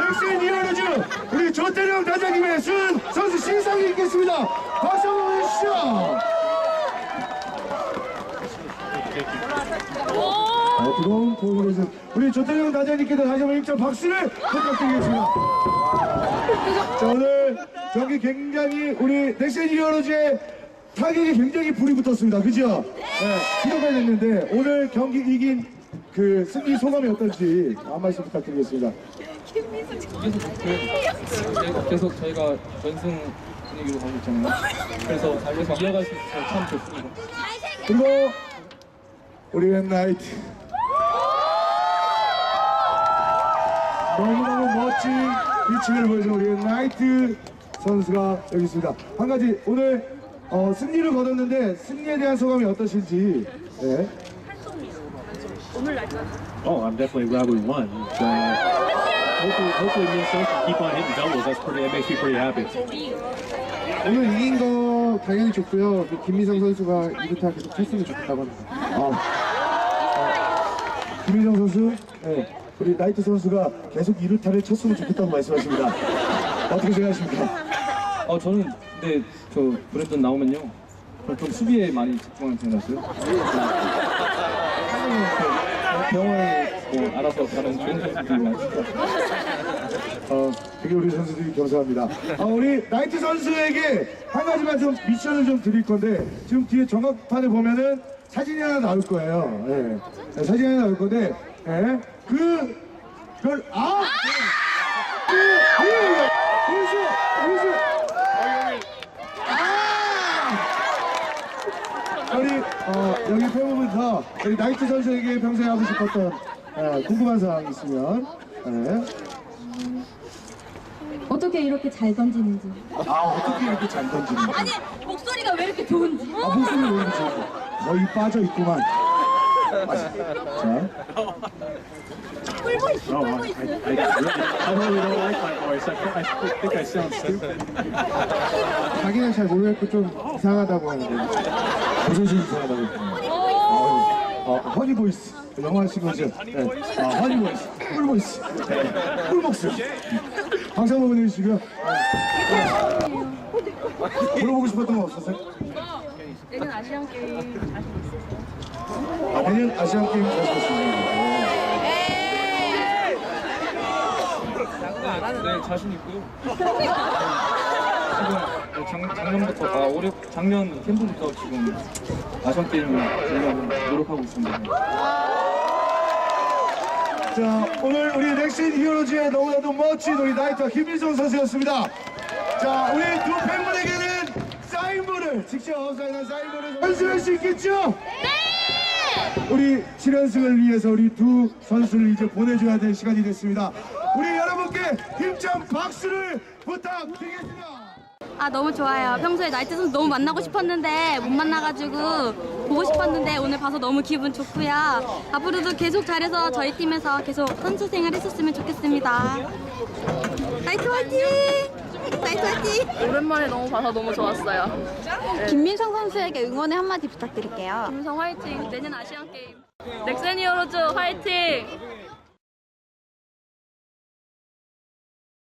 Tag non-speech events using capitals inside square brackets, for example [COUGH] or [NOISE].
넥센 이어로즈 우리 조태령 단장님의 순 선수 시상이 있겠습니다. 박수 한번 해주시죠. 아, 뜨거운 해서 우리 조태령 단장님께도 다시 한번 1점 박수를 부탁드리겠습니다. 자 오늘 경기 굉장히 우리 넥센 히어로즈의 타격이 굉장히 불이 붙었습니다. 그죠? 네. 기록가 됐는데 오늘 경기 이긴 그 승리 소감이 어떨지 한 말씀 부탁드리겠습니다. 계속, 계속 저희가 전승 분위기로 가고 있잖아요. 그래서 달려서 이어갈 수 있어서 참 좋습니다. 그리고 우리 엠나이트 너무너무 멋진 위치를 보여준 우리 엠나이트 선수가 여기 있습니다. 한 가지 오늘 어, 승리를 거뒀는데 승리에 대한 소감이 어떠신지 네. Oh, I'm definitely glad we won. Uh, hopefully, hopefully Minnesota can keep on hitting doubles. That's pretty. That makes me pretty happy. 오늘 이긴 거 당연히 좋고요. 그 김미성 선수가 이루타 계속 쳤으면 좋겠다고 합니다. 아, 김민정 선수, 네, 우리 나이트 선수가 계속 이루타를 쳤으면 좋겠다고 말씀하십니다. 어떻게 생각하십니까? 어, 저는 근데 저 브랜든 나오면요. 좀 수비에 많이 집중하는 편이었어요. 병원에 뭐 알아서 가는 좋은 많습니다. 어, 되게 우리 선수들이 감사합니다. 아, 우리 나이트 선수에게 한 가지만 좀 미션을 좀 드릴 건데 지금 뒤에 정확판에 보면은 사진이 하나 나올 거예요. 예. 네, 사진이 하나 나올 건데, 예. 그, 그걸, 아! 네. 그, 예, 예. 보이시죠? 보이시죠? 아! 우리, 어, 여기 팬분부터 우리 나이트 선수에게 평소에 하고 싶었던 예, 궁금한 사항 있으면, 예. 어떻게 이렇게 잘 던지는지. 아 어떻게 이렇게 잘 던지는 거야? 아니 목소리가 왜 이렇게 좋은지. 아 목소리 왜 이렇게 좋고 거의 빠져 있구만. 자, 꿀고 있어, Oh, I, 꿀고 있어. I, I, really, I really don't like my voice. I, I think I sound stupid. 자기는 잘 모르겠고 좀 이상하다고 하는데 무슨 시 이상하다고. 어, 허니 보이스 영화 거죠? 네. 아 허니 보이스, 꿀 보이스, 네. 꿀 목소리. 박수 한번 보내주시고요. 네. 물어보고 싶었던 거 없었어요? 내년 아시안 게임 자신 있으세요? 아, 내년 아시안 게임 가시겠습니다. 네, 자신 있고요. [LAUGHS] 지금 작, 작년부터, 아, 올해, 작년 캠프부터 지금 아시안 게임을 노력하고 있습니다. 자, 오늘 우리 넥신 히어로즈의 너무나도 멋진 우리 나이트와 김민성 선수였습니다. 자, 우리 두 팬분에게는 사인볼을 직접 사인한 사인볼을 연습할 수 있겠죠? 네! 우리 7연승을 위해서 우리 두 선수를 이제 보내줘야 될 시간이 됐습니다. 우리 여러분께 힘찬 박수를 부탁드리겠습니다. 아 너무 좋아요. 평소에 나이트 선수 너무 만나고 싶었는데 못 만나가지고 보고 싶었는데 오늘 봐서 너무 기분 좋고요. 앞으로도 계속 잘해서 저희 팀에서 계속 선수 생활 했었으면 좋겠습니다. 나이트 화이팅! 나이트 화이팅! 오랜만에 너무 봐서 너무 좋았어요. 김민성 선수에게 응원의 한마디 부탁드릴게요. 김성 화이팅. 내년 아시안 게임. 넥센 히어로즈 화이팅.